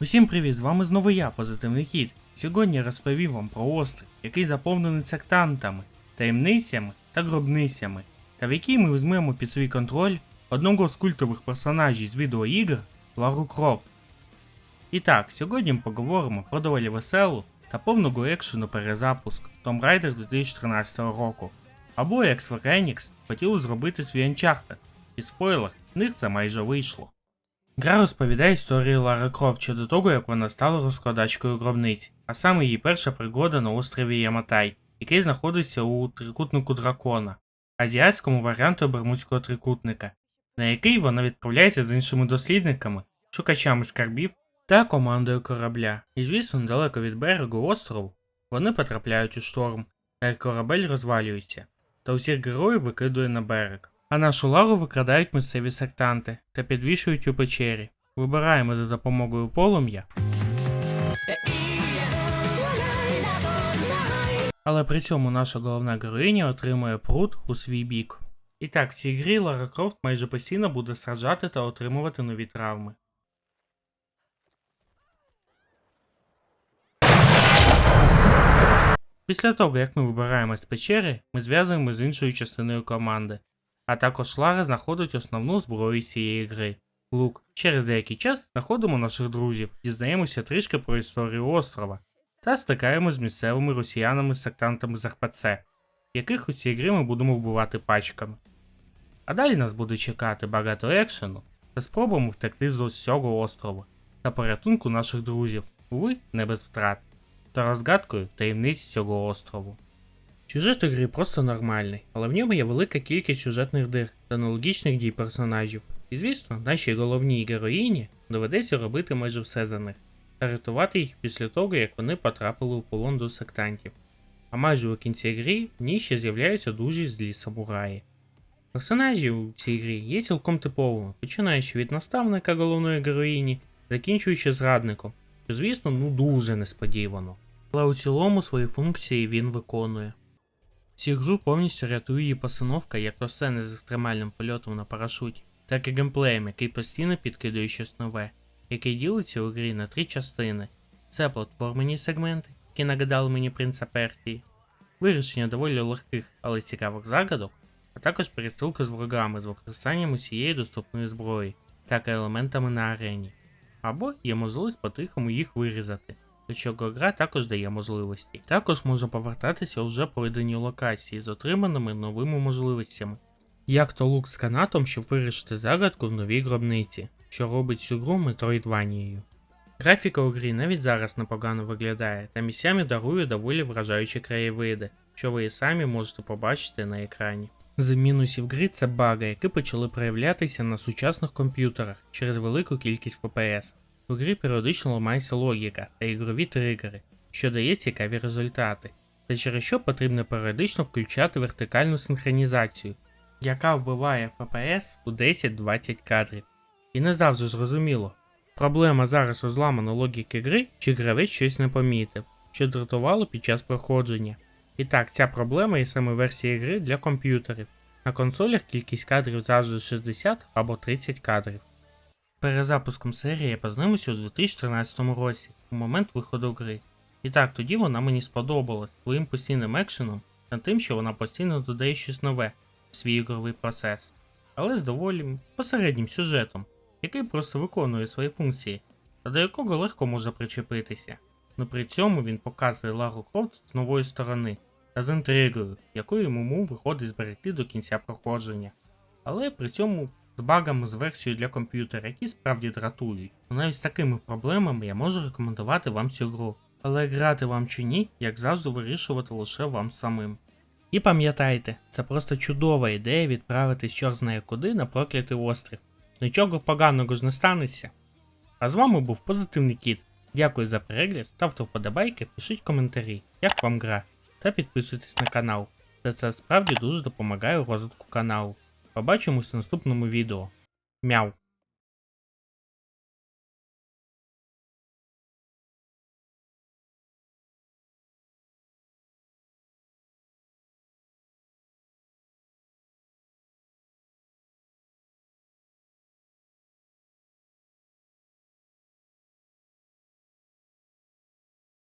Усім привіт, з вами знову я, Позитивний Кіт. Сьогодні розповім вам про острів, який заповнений сектантами, таємницями та гробницями, та в який ми візьмемо під свій контроль одного з культових персонажів з відеоігр Лару Крофт. І так, сьогодні ми поговоримо про доволі веселу та повного екшену перезапуск Tomb Raider 2013 року. Або як Square хотіли зробити свій Uncharted, і спойлер, в них це майже вийшло. Гра розповідає історію Лари Крофт ще до того, як вона стала розкладачкою гробниць, а саме її перша пригода на острові Яматай, який знаходиться у трикутнику дракона, азіатському варіанту Бермудського трикутника, на який вона відправляється з іншими дослідниками, шукачами скарбів та командою корабля. І звісно, недалеко від берегу острову вони потрапляють у шторм, та корабель розвалюється, та усіх героїв викидує на берег. А нашу Лару викрадають місцеві сектанти та підвішують у печері. Вибираємо за допомогою полум'я. Але при цьому наша головна героїня отримує пруд у свій бік. І так, в цій грі Лара Крофт майже постійно буде страждати та отримувати нові травми. Після того, як ми вибираємо з печери, ми зв'язуємо з іншою частиною команди. А також Лара знаходить основну зброю цієї гри лук. Через деякий час знаходимо наших друзів, дізнаємося трішки про історію острова та стикаємось з місцевими росіянами-сектантами з РПЦ, яких у цій грі ми будемо вбивати пачками. А далі нас буде чекати багато екшену та спробуємо втекти з усього острова та порятунку наших друзів, уви не без втрат, та розгадкою таємниць цього острову. Сюжет у грі просто нормальний, але в ньому є велика кількість сюжетних дир та аналогічних дій персонажів. І звісно, нашій головній героїні доведеться робити майже все за них та рятувати їх після того, як вони потрапили у полон до сектантів. А майже у кінці гри в ній ще з'являються дуже злі самураї. Персонажі у цій грі є цілком типовими, починаючи від наставника головної героїні, закінчуючи зрадником, що, звісно, ну дуже несподівано. Але у цілому свої функції він виконує. Гру повністю рятує її постановка як то сцени з екстремальним польотом на парашуті, так і геймплеєм, який постійно підкидує щось нове, який ділиться у грі на три частини: це платформені сегменти, які нагадали мені принца Персії, вирішення доволі легких, але цікавих загадок, а також перестрілка з ворогами з використанням усієї доступної зброї, так і елементами на арені. Або є можливість по-тихому їх вирізати до чого гра також дає можливості. Також можна повертатися вже пройдені локації з отриманими новими можливостями. Як то лук з канатом, щоб вирішити загадку в новій гробниці, що робить цю гру метроїдванією. Графіка у грі навіть зараз непогано виглядає та місцями дарує доволі вражаючі краєвиди, що ви і самі можете побачити на екрані. З мінусів гри це баги, які почали проявлятися на сучасних комп'ютерах через велику кількість FPS. У грі періодично ламається логіка та ігрові тригери, що дає цікаві результати, та через що потрібно періодично включати вертикальну синхронізацію, яка вбиває FPS у 10-20 кадрів. І не завжди зрозуміло, проблема зараз у зламану логіки гри, чи гравець щось не помітив, що дратувало під час проходження. І так, ця проблема є саме версії гри для комп'ютерів. На консолях кількість кадрів завжди 60 або 30 кадрів. Перезапуском серії я познайомився у 2013 році, у момент виходу гри. І так, тоді вона мені сподобалась своїм постійним екшеном та тим, що вона постійно додає щось нове в свій ігровий процес, але з доволі посереднім сюжетом, який просто виконує свої функції, та до якого легко можна причепитися. Но при цьому він показує Лару Крофт з нової сторони та з інтригою, яку йому виходить зберегти до кінця проходження. Але при цьому з багами з версією для комп'ютера, які справді дратують. Ну, навіть з такими проблемами я можу рекомендувати вам цю гру. Але грати вам чи ні, як завжди вирішувати лише вам самим. І пам'ятайте, це просто чудова ідея відправитись чорт знає куди на проклятий острів. Нічого поганого ж не станеться. А з вами був Позитивний Кіт. Дякую за перегляд, ставте вподобайки, пишіть коментарі, як вам гра, та підписуйтесь на канал. Та це справді дуже допомагає у розвитку каналу. Побачимось в наступному відео. Мяу.